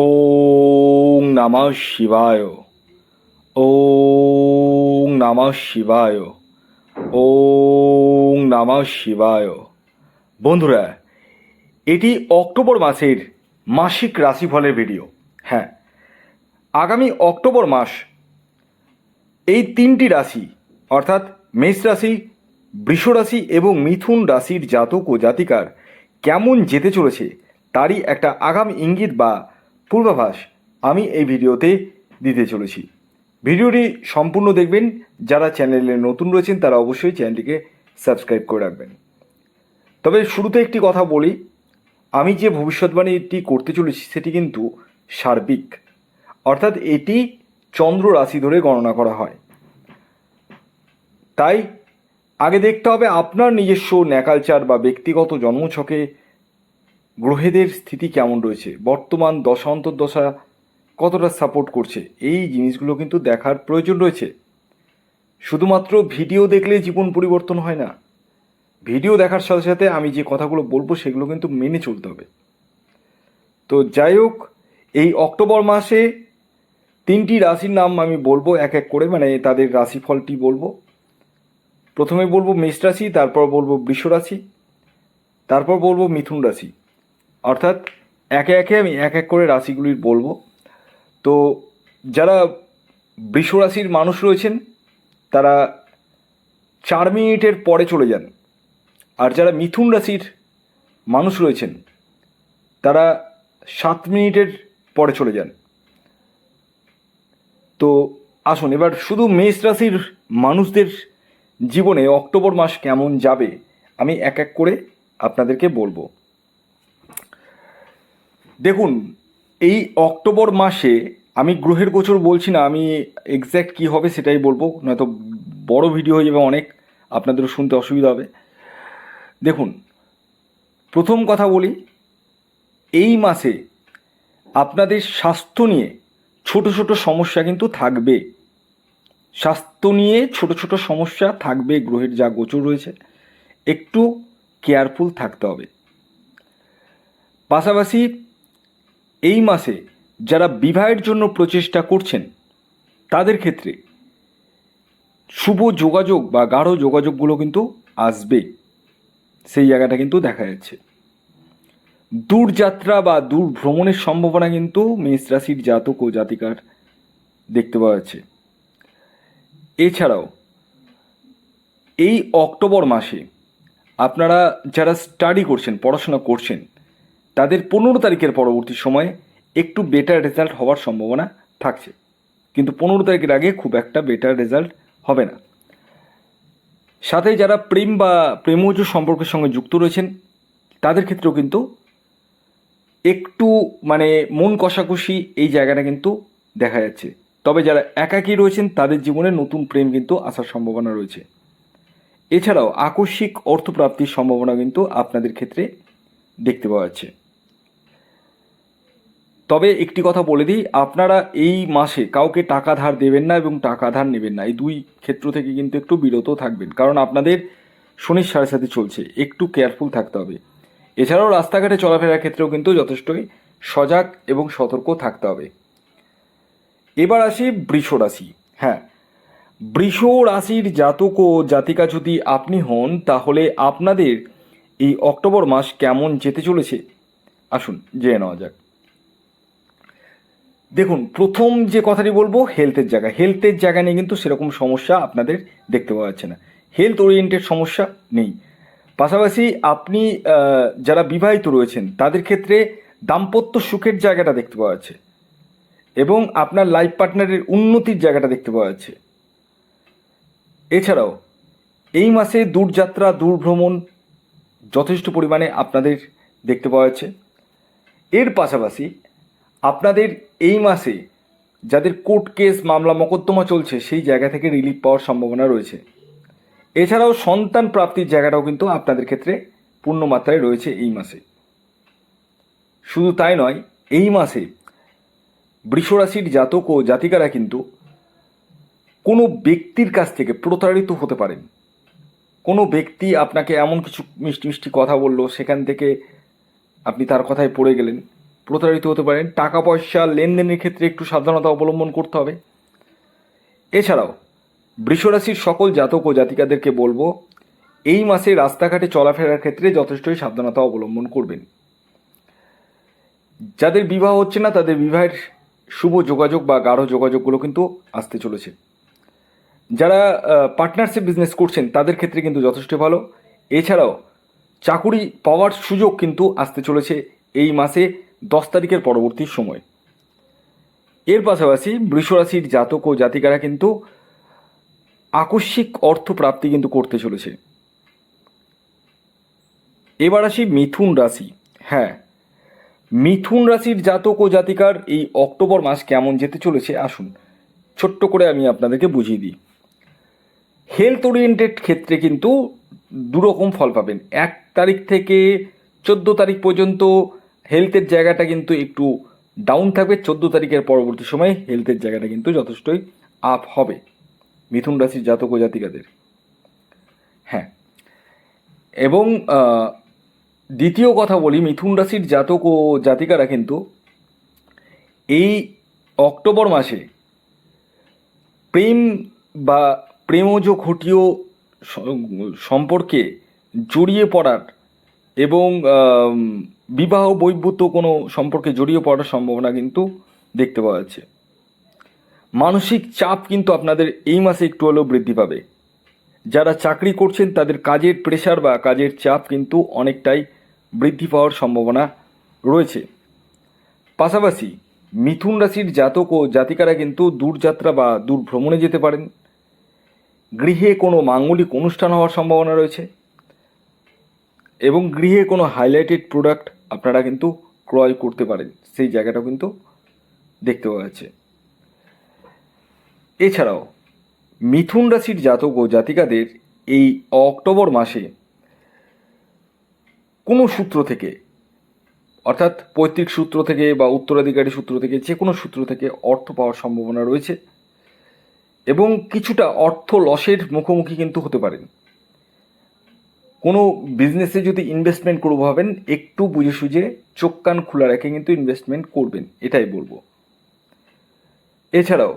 ওং নমঃ শিবায়। ওং নমঃ শিবায়। ওং নমঃ শিবায়। বন্ধুরা, এটি অক্টোবর মাসের মাসিক রাশিফলের ভিডিও। হ্যাঁ আগামী অক্টোবর মাস এই তিনটি রাশি, অর্থাৎ মেষ রাশি, বৃষ রাশি এবং মিথুন রাশির জাতক ও জাতিকার কেমন যেতে চলেছে, তারই একটা আগাম ইঙ্গিত বা পূর্বাভাস আমি এই ভিডিওতে দিতে চলেছি। ভিডিওটি সম্পূর্ণ দেখবেন। যারা চ্যানেলে নতুন রয়েছেন, তারা অবশ্যই চ্যানেলটিকে সাবস্ক্রাইব করে রাখবেন। তবে শুরুতে একটি কথা বলি। আমি যে ভবিষ্যৎবাণীটি করতে চলেছি, সেটি কিন্তু সার্বিক। অর্থাৎ এটি চন্দ্র রাশি ধরে গণনা করা হয়। তাই আগে দেখতে হবে আপনার নিজস্ব ন্যাকালচার বা ব্যক্তিগত জন্মছকে গ্রহেদের স্থিতি কেমন রয়েছে? বর্তমান দশা, অন্তর্দশা কতটা সাপোর্ট করছে? এই জিনিসগুলো কিন্তু দেখার প্রয়োজন রয়েছে। শুধুমাত্র ভিডিও দেখলে জীবন পরিবর্তন হয় না। ভিডিও দেখার সাথে সাথে আমি যে কথাগুলো বলব সেগুলো কিন্তু মেনে চলতে হবে। তো যাই হোক, এই অক্টোবর মাসে তিনটি রাশির নাম আমি বলব এক এক করে মানে তাদের রাশিফলটি বলব। প্রথমে বলব মেষ রাশি, তারপর বলব বৃষ রাশি, তারপর বলব মিথুন রাশি। অর্থাৎ একে একে আমি এক এক করে রাশিগুলির বলব। তো যারা বৃষ রাশির মানুষ রয়েছেন, তারা চার মিনিটের পরে চলে যান। আর যারা মিথুন রাশির মানুষ রয়েছেন, তারা সাত মিনিটের পরে চলে যান। তো আসুন, এবার শুধু মেষ রাশির মানুষদের জীবনে অক্টোবর মাস কেমন যাবে, আমি এক এক করে আপনাদেরকে বলব। দেখুন, এই অক্টোবর মাসে আমি গ্রহের গোচর বলছি না, আমি এক্স্যাক্ট কী হবে সেটাই বলব, নয়তো বড় ভিডিও হয়ে যাবে অনেক, আপনাদেরও শুনতে অসুবিধা হবে। দেখুন, প্রথম কথা বলি, এই মাসে আপনাদের স্বাস্থ্য নিয়ে ছোট ছোট সমস্যা কিন্তু থাকবে। স্বাস্থ্য নিয়ে ছোট ছোট সমস্যা থাকবে, গ্রহের যা গোচর রয়েছে, একটু কেয়ারফুল থাকতে হবে। পাশাপাশি এই মাসে যারা বিবাহের জন্য প্রচেষ্টা করছেন, তাদের ক্ষেত্রে শুভ যোগাযোগ বা গাঢ় যোগাযোগগুলো কিন্তু আসবে। সেই জায়গাটা কিন্তু দেখা যাচ্ছে। দূরযাত্রা বা দূর ভ্রমণের সম্ভাবনা কিন্তু মেষ রাশির জাতক ও জাতিকার দেখতে পাওয়া যাচ্ছে। এছাড়াও, এই অক্টোবর মাসে আপনারা যারা স্টাডি করছেন, পড়াশোনা করছেন তাদের পনেরো তারিখের পরবর্তী সময়ে একটু বেটার রেজাল্ট হওয়ার সম্ভাবনা থাকছে। কিন্তু পনেরো তারিখের আগে খুব একটা বেটার রেজাল্ট হবে না। সাথে যারা প্রেম বা প্রেমজ সম্পর্কের সঙ্গে যুক্ত রয়েছেন, তাদের ক্ষেত্রেও কিন্তু একটু মানে মন কষাকষি এই জায়গাটা কিন্তু দেখা যাচ্ছে। তবে যারা একাকী রয়েছেন, তাদের জীবনে নতুন প্রেম কিন্তু আসার সম্ভাবনা রয়েছে। এছাড়াও আকস্মিক অর্থপ্রাপ্তির সম্ভাবনা কিন্তু আপনাদের ক্ষেত্রে দেখতে পাওয়া যাচ্ছে। তবে একটি কথা বলে দিই, আপনারা এই মাসে কাউকে টাকা ধার দেবেন না এবং টাকা ধার নেবেন না। এই দুই ক্ষেত্র থেকে কিন্তু একটু বিরত থাকবেন। কারণ আপনাদের শনির সাড়ে সাথে চলছে, একটু কেয়ারফুল থাকতে হবে। এছাড়াও রাস্তাঘাটে চলাফেরার ক্ষেত্রেও কিন্তু যথেষ্টই সজাগ এবং সতর্ক থাকতে হবে। এবার আসি বৃষ রাশি। হ্যাঁ বৃষ রাশির জাতক ও জাতিকা যদি আপনি হন, তাহলে আপনাদের এই অক্টোবর মাস কেমন যেতে চলেছে? আসুন জেনে নেওয়া যাক। দেখুন, প্রথম যে কথাটি বলব হেলথের জায়গা। হেলথের জায়গা নিয়ে কিন্তু সেরকম সমস্যা আপনাদের দেখতে পাওয়া যাচ্ছে না। হেলথ ওরিয়েন্টেড সমস্যা নেই। পাশাপাশি আপনি যারা বিবাহিত রয়েছেন, তাদের ক্ষেত্রে দাম্পত্য সুখের জায়গাটা দেখতে পাওয়া যাচ্ছে এবং আপনার লাইফ পার্টনারের উন্নতির জায়গাটা দেখতে পাওয়া যাচ্ছে। এছাড়াও, এই মাসে দূরযাত্রা, দূরভ্রমণ যথেষ্ট পরিমাণে আপনাদের দেখতে পাওয়া যাচ্ছে। এর পাশাপাশি আপনাদের এই মাসে যাদের কোর্ট কেস মামলা মোকদ্দমা চলছে, সেই জায়গা থেকে রিলিফ পাওয়ার সম্ভাবনা রয়েছে। এছাড়াও সন্তান প্রাপ্তির জায়গাটাও কিন্তু আপনাদের ক্ষেত্রে পূর্ণ মাত্রায় রয়েছে এই মাসে। শুধু তাই নয়, এই মাসে বৃষরাশির জাতক ও জাতিকারা কিন্তু কোনো ব্যক্তির কাছ থেকে প্রতারিত হতে পারেন। কোনো ব্যক্তি আপনাকে এমন কিছু মিষ্টি মিষ্টি কথা বলল, সেখান থেকে আপনি তার কথায় পড়ে গেলেন। প্রতারিত হতে পারেন। টাকা পয়সা লেনদেনের ক্ষেত্রে একটু সাবধানতা অবলম্বন করতে হবে। এছাড়াও, বৃষরাশির সকল জাতক ও জাতিকাদেরকে বলব, এই মাসে রাস্তাঘাটে চলাফেরার ক্ষেত্রে যথেষ্টই সাবধানতা অবলম্বন করবেন। যাদের বিবাহ হচ্ছে না, তাদের বিবাহের শুভ যোগাযোগ বা গাঢ় যোগাযোগগুলো কিন্তু আসতে চলেছে। যারা পার্টনারশিপ বিজনেস করছেন, তাদের ক্ষেত্রে কিন্তু যথেষ্ট ভালো। এছাড়াও, চাকুরি পাওয়ার সুযোগ কিন্তু আসতে চলেছে এই মাসে। দশ তারিখের পরবর্তী সময়। এর পাশাপাশি বৃষরাশির জাতক ও জাতিকারা কিন্তু আকস্মিক অর্থ প্রাপ্তি কিন্তু করতে চলেছে। এবার আসি মিথুন রাশি। হ্যাঁ মিথুন রাশির জাতক ও জাতিকার এই অক্টোবর মাস কেমন যেতে চলেছে আসুন ছোট্ট করে আমি আপনাদেরকে বুঝিয়ে দিই। হেলথ ওরিয়েন্টেড ক্ষেত্রে কিন্তু দুরকম ফল পাবেন। এক তারিখ থেকে চোদ্দ তারিখ পর্যন্ত হেলথের জায়গাটা কিন্তু একটু ডাউন থাকবে। চোদ্দ তারিখের পরবর্তী সময়ে হেলথের জায়গাটা কিন্তু যথেষ্টই আপ হবে। মিথুন রাশির জাতক ও জাতিকাদের। হ্যাঁ। এবং দ্বিতীয় কথা বলি, মিথুন রাশির জাতক ও জাতিকারা কিন্তু এই অক্টোবর মাসে প্রেম বা প্রেমজ ঘটীয় সম্পর্কে জড়িয়ে পড়ার এবং বিবাহ বৈভূত কোনো সম্পর্কে জড়িয়ে পড়ার সম্ভাবনা কিন্তু দেখতে পাওয়া যাচ্ছে। মানসিক চাপ কিন্তু আপনাদের এই মাসে একটু হলেও বৃদ্ধি পাবে। যারা চাকরি করছেন, তাদের কাজের প্রেশার বা কাজের চাপ কিন্তু অনেকটাই বৃদ্ধি পাওয়ার সম্ভাবনা রয়েছে। পাশাপাশি মিথুন রাশির জাতক ও জাতিকারা কিন্তু দূরযাত্রা বা দূর ভ্রমণে যেতে পারেন। গৃহে কোনো মাঙ্গলিক অনুষ্ঠান হওয়ার সম্ভাবনা রয়েছে। এবং গৃহে কোনো হাইলাইটেড প্রোডাক্ট আপনারা কিন্তু ক্রয় করতে পারেন। সেই জায়গাটাও কিন্তু দেখতে পাওয়া যাচ্ছে। এছাড়াও, মিথুন রাশির জাতক ও জাতিকাদের এই অক্টোবর মাসে কোনো সূত্র থেকে, অর্থাৎ পৈতৃক সূত্র থেকে বা উত্তরাধিকারী সূত্র থেকে, যে কোনো সূত্র থেকে অর্থ পাওয়ার সম্ভাবনা রয়েছে এবং কিছুটা অর্থ লসের মুখোমুখি কিন্তু হতে পারেন। কোনো বিজনেসে যদি ইনভেস্টমেন্ট করব ভাবেন, একটু বুঝে সুঝে চোখ কান খোলা রেখে কিন্তু ইনভেস্টমেন্ট করবেন, এটাই বলব। এছাড়াও,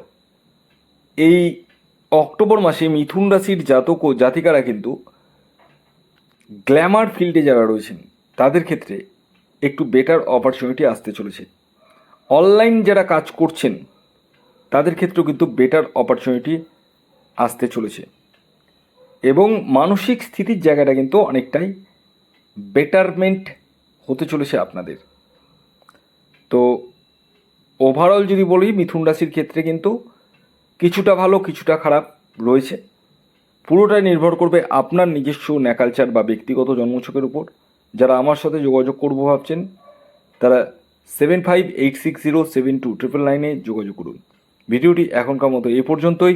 এই অক্টোবর মাসে মিথুন রাশির জাতক ও জাতিকারা কিন্তু গ্ল্যামার ফিল্ডে যারা রয়েছেন, তাদের ক্ষেত্রে একটু বেটার অপরচুনিটি আসতে চলেছে। অনলাইন যারা কাজ করছেন, তাদের ক্ষেত্রেও কিন্তু বেটার অপরচুনিটি আসতে চলেছে। এবং মানসিক স্থিতির জায়গাটা কিন্তু অনেকটাই বেটারমেন্ট হতে চলেছে আপনাদের। তো ওভারঅল যদি বলি, মিথুন রাশির ক্ষেত্রে কিন্তু কিছুটা ভালো, কিছুটা খারাপ রয়েছে। পুরোটাই নির্ভর করবে আপনার নিজস্ব ন্যাকালচার বা ব্যক্তিগত জন্মছকের উপর। যারা আমার সাথে যোগাযোগ করব ভাবছেন, তারা seven five eight six zero seven two triple নাইনে যোগাযোগ করুন। ভিডিওটি এখনকার মতো এ পর্যন্তই।